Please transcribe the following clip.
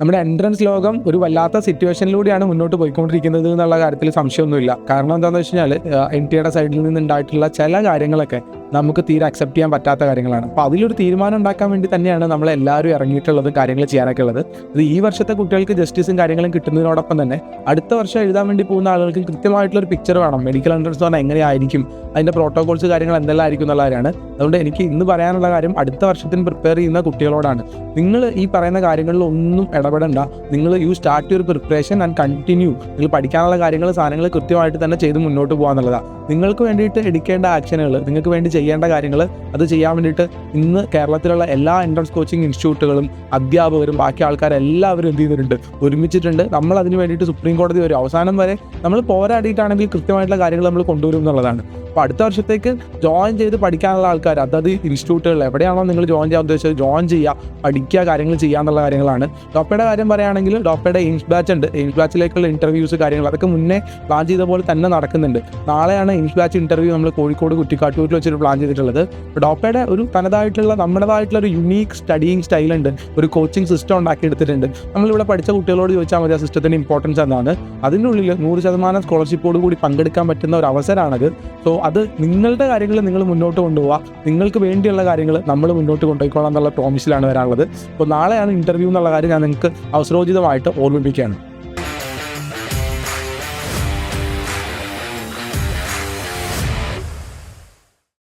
നമ്മുടെ എൻട്രൻസ് ലോകം ഒരു വല്ലാത്ത സിറ്റുവേഷനിലൂടെയാണ് മുന്നോട്ട് പോയിക്കൊണ്ടിരിക്കുന്നത് എന്നുള്ള കാര്യത്തിൽ സംശയമൊന്നുമില്ല. കാരണം എന്താണെന്ന് വെച്ച് കഴിഞ്ഞാൽ എൻ ടിയുടെ സൈഡിൽ നിന്നുണ്ടായിട്ടുള്ള ചില കാര്യങ്ങളൊക്കെ നമുക്ക് തീരെ അക്സെപ്റ്റ് ചെയ്യാൻ പറ്റാത്ത കാര്യങ്ങളാണ്. അപ്പോൾ അതിലൊരു തീരുമാനം ഉണ്ടാക്കാൻ വേണ്ടി തന്നെയാണ് നമ്മളെല്ലാവരും ഇറങ്ങിയിട്ടുള്ളത് കാര്യങ്ങൾ ചെയ്യാനൊക്കെ ഉള്ളത്. അത് ഈ വർഷത്തെ കുട്ടികൾക്ക് ജസ്റ്റിസും കാര്യങ്ങളും കിട്ടുന്നതിനോടൊപ്പം തന്നെ അടുത്ത വർഷം എഴുതാൻ വേണ്ടി പോകുന്ന ആളുകൾക്ക് കൃത്യമായിട്ടുള്ള ഒരു പിക്ചർ വേണം. മെഡിക്കൽ എൻട്രൻസ് പറഞ്ഞാൽ എങ്ങനെയായിരിക്കും? അതിന്റെ പ്രോട്ടോകോൾസ് കാര്യങ്ങൾ എന്തെല്ലാം ആയിരിക്കും എന്നുള്ള കാര്യമാണ്. അതുകൊണ്ട് എനിക്ക് ഇന്ന് പറയാനുള്ള കാര്യം അടുത്ത വർഷത്തിന് പ്രിപ്പയർ ചെയ്യുന്ന കുട്ടികളോടാണ്. നിങ്ങൾ ഈ പറയുന്ന കാര്യങ്ങളിൽ ഒന്നും ഇടപെടണ്ട. നിങ്ങൾ you start your preparation and continue നിങ്ങൾ പഠിക്കാനുള്ള കാര്യങ്ങൾ സാധനങ്ങൾ കൃത്യമായിട്ട് തന്നെ ചെയ്ത് മുന്നോട്ട് പോകാന്നുള്ളതാണ് നിങ്ങൾക്ക് വേണ്ടിയിട്ട് എടുക്കേണ്ട ആക്ഷനുകൾ നിങ്ങൾക്ക് വേണ്ടി ചെയ്യേണ്ട കാര്യങ്ങൾ അത് ചെയ്യാൻ വേണ്ടിയിട്ട് ഇന്ന് കേരളത്തിലുള്ള എല്ലാ എൻട്രൻസ് കോച്ചിങ് ഇൻസ്റ്റിറ്റ്യൂട്ടുകളും അധ്യാപകരും ബാക്കി ആൾക്കാരെല്ലാവരും എന്ത് ചെയ്തിട്ടുണ്ട്? ഒരുമിച്ചിട്ടുണ്ട്. നമ്മൾ അതിന് വേണ്ടിയിട്ട് സുപ്രീം കോടതി വരും. അവസാനം വരെ നമ്മൾ പോരാടിയിട്ടാണെങ്കിൽ കൃത്യമായിട്ടുള്ള കാര്യങ്ങൾ നമ്മൾ കൊണ്ടുവരും എന്നുള്ളതാണ്. അപ്പോൾ അടുത്ത വർഷത്തേക്ക് ജോയിൻ ചെയ്ത് പഠിക്കാനുള്ള ആൾക്കാർ അതത് ഇൻസ്റ്റിറ്റ്യൂട്ടുകൾ എവിടെയാണോ നിങ്ങൾ ജോയിൻ ചെയ്യാൻ ഉദ്ദേശിച്ചത് ജോയിൻ ചെയ്യുക പഠിക്കുക കാര്യങ്ങൾ ചെയ്യുക എന്നുള്ള കാര്യങ്ങളാണ്. ഡോപ്പയുടെ കാര്യം പറയുകയാണെങ്കിൽ ഡോപ്പയുടെ എയിംസ് ബാച്ച് ഉണ്ട്. എയിംസ് ബാച്ചിലേക്കുള്ള ഇന്റർവ്യൂസ് കാര്യങ്ങൾ അതൊക്കെ മുന്നേ പ്ലാൻ ചെയ്ത പോലെ തന്നെ നടക്കുന്നുണ്ട്. നാളെയാണ് എയിംസ് ബാച്ച് ഇന്റർവ്യൂ നമ്മൾ കോഴിക്കോട് കുറ്റിക്കാട്ടൂരിൽ വെച്ചൊരു പ്ലാൻ ചെയ്തിട്ടുള്ളത്. ഡോക്ടറുടെ ഒരു തനതായിട്ടുള്ള നമ്മുടേതായിട്ടുള്ള ഒരു യുണീക്ക് സ്റ്റഡിയിങ് സ്റ്റൈലുണ്ട് ഒരു കോച്ചിങ് സിസ്റ്റം ഉണ്ടാക്കി എടുത്തിട്ടുണ്ട് നമ്മളിവിടെ പഠിച്ച കുട്ടികളോട് ചോദിച്ചാൽ മതി ആ സിസ്റ്റത്തിന്റെ ഇമ്പോർട്ടൻസ് എന്താണ്. അതിന്റെ ഉള്ളിൽ നൂറ് ശതമാനം സ്കോളർഷിപ്പോട് കൂടി പങ്കെടുക്കാൻ പറ്റുന്ന ഒരു അവസരമാണത്. സോ അത് നിങ്ങളുടെ കാര്യങ്ങൾ നിങ്ങൾ മുന്നോട്ട് കൊണ്ടുപോവുക നിങ്ങൾക്ക് വേണ്ടിയുള്ള കാര്യങ്ങൾ നമ്മൾ മുന്നോട്ട് കൊണ്ടുപോയിക്കോളാം എന്നുള്ള പ്രോമിസിലാണ് വരാനുള്ളത്. അപ്പോൾ നാളെയാണ് ഇന്റർവ്യൂ എന്നുള്ള കാര്യം ഞാൻ നിങ്ങൾക്ക് അവസരോചിതമായിട്ട് ഓർമ്മിപ്പിക്കുകയാണ്.